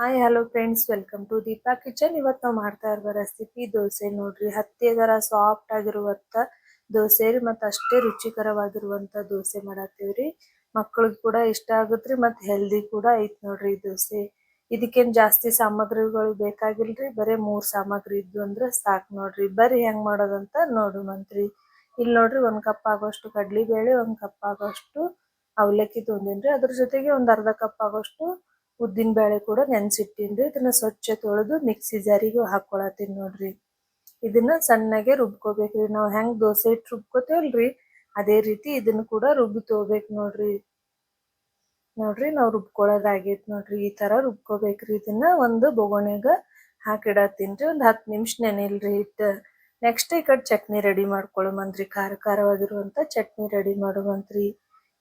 Hi hello friends welcome to Deepa kitchen ಇವತ್ತು ನಾವು ಮಾಡ್ತಾ ಇರುವ ರೆಸಿಪಿ ದೋಸೆ ನೋಡ್ರಿ. ಹತ್ತಿದರ ಸಾಫ್ಟ್ ಆಗಿರುವಂತ ದೋಸೆ ರೀ, ಮತ್ತು ಅಷ್ಟೇ ರುಚಿಕರವಾಗಿರುವಂತ ದೋಸೆ ಮಾಡತ್ತೀವ್ರಿ ಮಕ್ಕಳಿಗೆ ಕೂಡ ಇಷ್ಟ ಆಗುತ್ತ್ರಿ, ಮತ್ತು ಹೆಲ್ದಿ ಕೂಡ ಐತ್ ನೋಡ್ರಿ ದೋಸೆ. ಇದಕ್ಕೇನು ಜಾಸ್ತಿ ಸಾಮಗ್ರಿಗಳು ಬೇಕಾಗಿಲ್ರಿ, ಬರೇ ಮೂರ್ ಸಾಮಗ್ರಿ ಇದ್ದು ಅಂದ್ರೆ ಸಾಕ್ ನೋಡ್ರಿ. ಬರ್ರಿ ಹೆಂಗ್ ಮಾಡೋದಂತ ನೋಡುವಂತ್ರಿ ಇಲ್ಲಿ ನೋಡ್ರಿ ಒಂದ್ ಕಪ್ ಆಗೋಷ್ಟು ಕಡ್ಲಿ ಬೇಳೆ ಒಂದ್ ಕಪ್ ಆಗೋಷ್ಟು ಅವಲಕ್ಕಿ ತೊಗೊಂಡಿನ್ರಿ ಅದ್ರ ಜೊತೆಗೆ ಒಂದ್ ಅರ್ಧ ಕಪ್ ಆಗೋಷ್ಟು ಉದ್ದಿನ ಬೇಳೆ ಕೂಡ ನೆನ್ಸಿಟ್ಟಿನ್ರಿ. ಇದನ್ನ ಸ್ವಚ್ಛ ತೊಳೆದು ಮಿಕ್ಸಿ ಜಾರಿಗೂ ಹಾಕೊಳತ್ತೀನಿ ನೋಡ್ರಿ. ಇದನ್ನ ಸಣ್ಣಗೆ ರುಬ್ಕೋಬೇಕ್ರಿ. ನಾವು ಹೆಂಗ್ ದೋಸೆ ಇಟ್ಟು ರುಬ್ಕೋತೇವಲ್ರಿ, ಅದೇ ರೀತಿ ಇದನ್ನ ಕೂಡ ರುಬ್ಬಿ ತಗೋಬೇಕು ನೋಡ್ರಿ. ನೋಡ್ರಿ ನಾವು ರುಬ್ಕೊಳ್ಳೋದಾಗೈತಿ ನೋಡ್ರಿ. ಈ ತರ ರುಬ್ಕೋಬೇಕ್ರಿ. ಇದನ್ನ ಒಂದು ಬೊಗೋಣೆಗ ಹಾಕಿಡತ್ತೀನ್ರಿ. ಒಂದ್ ಹತ್ತು ನಿಮಿಷ ನೆನಿಲ್ರಿ ಹಿಟ್ಟು. ನೆಕ್ಸ್ಟ್ ಈ ಕಡೆ ಚಟ್ನಿ ರೆಡಿ ಮಾಡ್ಕೊಳ್ಳುವಂತ್ರಿ ಖಾರ ಖಾರವಾಗಿರುವಂತ ಚಟ್ನಿ ರೆಡಿ ಮಾಡುವಂತ್ರಿ.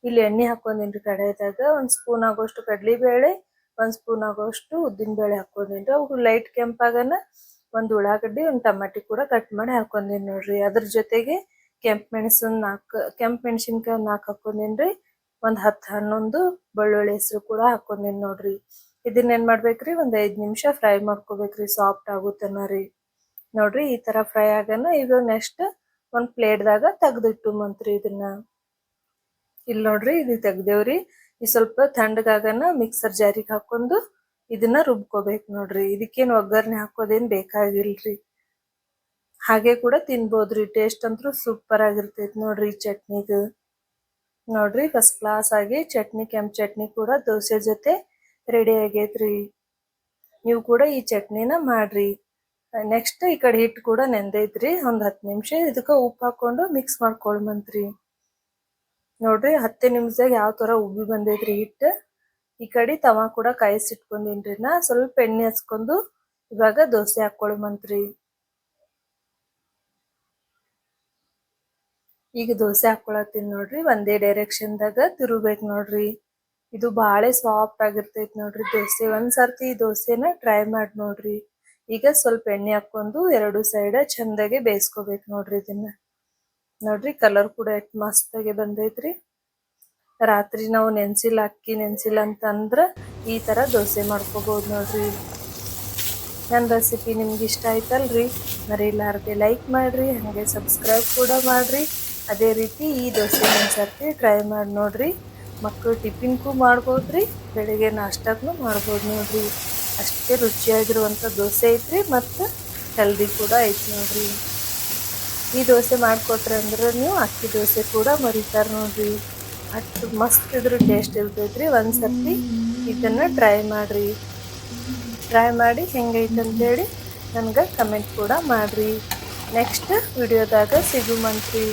ಇಲ್ಲಿ ಎಣ್ಣೆ ಹಾಕೊಂಡಿನ್ರಿ ಕಡೆದಾಗ ಒಂದು ಸ್ಪೂನ್ ಆಗೋಷ್ಟು ಕಡ್ಲಿ ಬೇಳೆ ಒಂದ್ ಸ್ಪೂನ್ ಆಗೋಷ್ಟು ಉದ್ದಿನ ಬೇಳೆ ಹಾಕೊಂಡಿನ್ರಿ ಅವು ಲೈಟ್ ಕೆಂಪಾಗನ ಒಂದು ಉಳ್ಳಾಗಡ್ಡಿ, ಒಂದು ಟಮಾಟಿ ಕೂಡ ಕಟ್ ಮಾಡಿ ಹಾಕೊಂಡಿನ್ ನೋಡ್ರಿ. ಅದ್ರ ಜೊತೆಗೆ ಕೆಂಪ್ ಮೆಣಸನ್ ನಾಲ್ಕು ಕೆಂಪ್ ಮೆಣಸಿನ್ಕಾಯಿ ಒಂದ್ ನಾಲ್ಕು ಹಾಕೊಂಡಿನ್ರಿ ಒಂದ್ ಹತ್ತು ಹನ್ನೊಂದು ಬೆಳ್ಳುಳ್ಳಿ ಹೆಸರು ಕೂಡ ಹಾಕೊಂಡಿನ್ ನೋಡ್ರಿ. ಇದನ್ನ ಏನ್ ಮಾಡ್ಬೇಕ್ರಿ? ಒಂದ್ ಐದ್ ನಿಮಿಷ ಫ್ರೈ ಮಾಡ್ಕೋಬೇಕ್ರಿ. ಸಾಫ್ಟ್ ಆಗುತ್ತನ ರೀ. ನೋಡ್ರಿ, ಈ ತರ ಫ್ರೈ ಆಗನ ಈಗ ನೆಕ್ಸ್ಟ್ ಒಂದ್ ಪ್ಲೇಟ್ದಾಗ ತೆಗ್ದಿಟ್ಟು ಮಂತ್ರಿ ಇದನ್ನ. ಇಲ್ಲಿ ನೋಡ್ರಿ, ಇದು ತೆಗ್ದೇವ್ರಿ. ಈ ಸ್ವಲ್ಪ ತಣ್ಣಗಾಗನ ಮಿಕ್ಸರ್ ಜಾರಿಗೆ ಹಾಕೊಂಡು ಇದನ್ನ ರುಬ್ಕೋಬೇಕು ನೋಡ್ರಿ. ಇದಕ್ಕೇನು ಒಗ್ಗರಣೆ ಹಾಕೋದೇನ್ ಬೇಕಾಗಿಲ್ರಿ. ಹಾಗೆ ಕೂಡ ತಿನ್ಬೋದ್ರಿ. ಟೇಸ್ಟ್ ಅಂತೂ ಸೂಪರ್ ಆಗಿರ್ತೈತಿ ನೋಡ್ರಿ ಈ ಚಟ್ನಿಗ. ನೋಡ್ರಿ ಫಸ್ಟ್ ಕ್ಲಾಸ್ ಆಗಿ ಚಟ್ನಿ, ಕೆಂಪು ಚಟ್ನಿ ಕೂಡ ದೋಸೆ ಜೊತೆ ರೆಡಿ ಆಗೈತ್ರಿ. ನೀವು ಕೂಡ ಈ ಚಟ್ನಿನ ಮಾಡ್ರಿ. ನೆಕ್ಸ್ಟ್ ಈ ಕಡೆ ಹಿಟ್ಟು ಕೂಡ ನೆಂದೈತ್ರಿ. ಒಂದು ಹತ್ತು ನಿಮಿಷ ಇದಕ್ಕೆ ಉಪ್ಪು ಹಾಕೊಂಡು ಮಿಕ್ಸ್ ಮಾಡ್ಕೊಳ್ಮಂತ್ರಿ. ನೋಡ್ರಿ ಹತ್ತು ನಿಮಿಷದಾಗ ಯಾವ ತರ ಉಬ್ಬಿ ಬಂದೈತ್ರಿ ಹಿಟ್ಟು. ಈ ಕಡೆ ತವ ಕೂಡ ಕಾಯಿಸಿಟ್ಕೊಂಡಿನ್ರಿ ನಾ. ಸ್ವಲ್ಪ ಎಣ್ಣೆ ಹಚ್ಕೊಂಡು ಇವಾಗ ದೋಸೆ ಹಾಕೊಳ್ಮಂತ್ರಿ. ಈಗ ದೋಸೆ ಹಾಕೊಳತ್ತೀನಿ ನೋಡ್ರಿ. ಒಂದೇ ಡೈರೆಕ್ಷನ್ದಾಗ ತಿರುಗ್ಬೇಕು ನೋಡ್ರಿ. ಇದು ಬಾಳೆ ಸಾಫ್ಟ್ ಆಗಿರ್ತೈತಿ ನೋಡ್ರಿ ದೋಸೆ. ಒಂದ್ಸರ್ತಿ ಈ ದೋಸೆನ ಟ್ರೈ ಮಾಡಿ ನೋಡ್ರಿ. ಈಗ ಸ್ವಲ್ಪ ಎಣ್ಣೆ ಹಾಕೊಂಡು ಎರಡು ಸೈಡ್ ಚಂದಾಗೆ ಬೇಯಿಸ್ಕೋಬೇಕು ನೋಡ್ರಿ ಇದನ್ನ. ನೋಡ್ರಿ ಕಲರ್ ಕೂಡ ಎಷ್ಟು ಮಸ್ತಾಗಿ ಬಂದೈತ್ರಿ. ರಾತ್ರಿ ನಾವು ನೆನ್ಸಿಲ್ಲ ಅಕ್ಕಿ ನೆನ್ಸಿಲ್ಲ ಅಂತಂದ್ರೆ ಈ ತರ ದೋಸೆ ಮಾಡ್ಕೋಬೋದು ನೋಡ್ರಿ. ನನ್ನ ರೆಸಿಪಿ ನಿಮ್ಗೆ ಇಷ್ಟ ಆಯ್ತಲ್ರಿ? ಮರಿಲಾರ್ದೆ ಲೈಕ್ ಮಾಡ್ರಿ, ಹಾಗೆ ಸಬ್ಸ್ಕ್ರೈಬ್ ಕೂಡ ಮಾಡ್ರಿ. ಅದೇ ರೀತಿ ಈ ದೋಸೆ ಒಂದ್ಸರ್ತಿ ಟ್ರೈ ಮಾಡಿ ನೋಡ್ರಿ. ಮಕ್ಕಳು ಟಿಫಿನ್ಗೂ ಮಾಡ್ಬೋದ್ರಿ, ಬೆಳಿಗ್ಗೆ ನಾಷ್ಟಕ್ಕೂ ಮಾಡ್ಬೋದು ನೋಡ್ರಿ. ಅಷ್ಟೇ ರುಚಿಯಾಗಿರುವಂಥ ದೋಸೆ ಐತ್ರಿ ಮತ್ತು ಹೆಲ್ದಿ ಕೂಡ ಐತಿ ನೋಡ್ರಿ. ಈ ದೋಸೆ ಮಾಡಿಕೊಟ್ರೆ ಅಂದ್ರೆ ನೀವು ಅಕ್ಕಿ ದೋಸೆ ಕೂಡ ಮರಿತಾರ ನೋಡ್ರಿ. ಅಷ್ಟು ಮಸ್ತ್ ಇದ್ರ ಟೇಸ್ಟ್ ಇರ್ತೈತ್ರಿ. ಒಂದ್ಸರ್ತಿ ಇದನ್ನು ಟ್ರೈ ಮಾಡಿರಿ. ಟ್ರೈ ಮಾಡಿ ಹೆಂಗೈತಂತೇಳಿ ನನಗೆ ಕಮೆಂಟ್ ಕೂಡ ಮಾಡಿರಿ. ನೆಕ್ಸ್ಟ್ ವಿಡಿಯೋದಾಗ ಸಿಗುಮಂತ್ರಿ.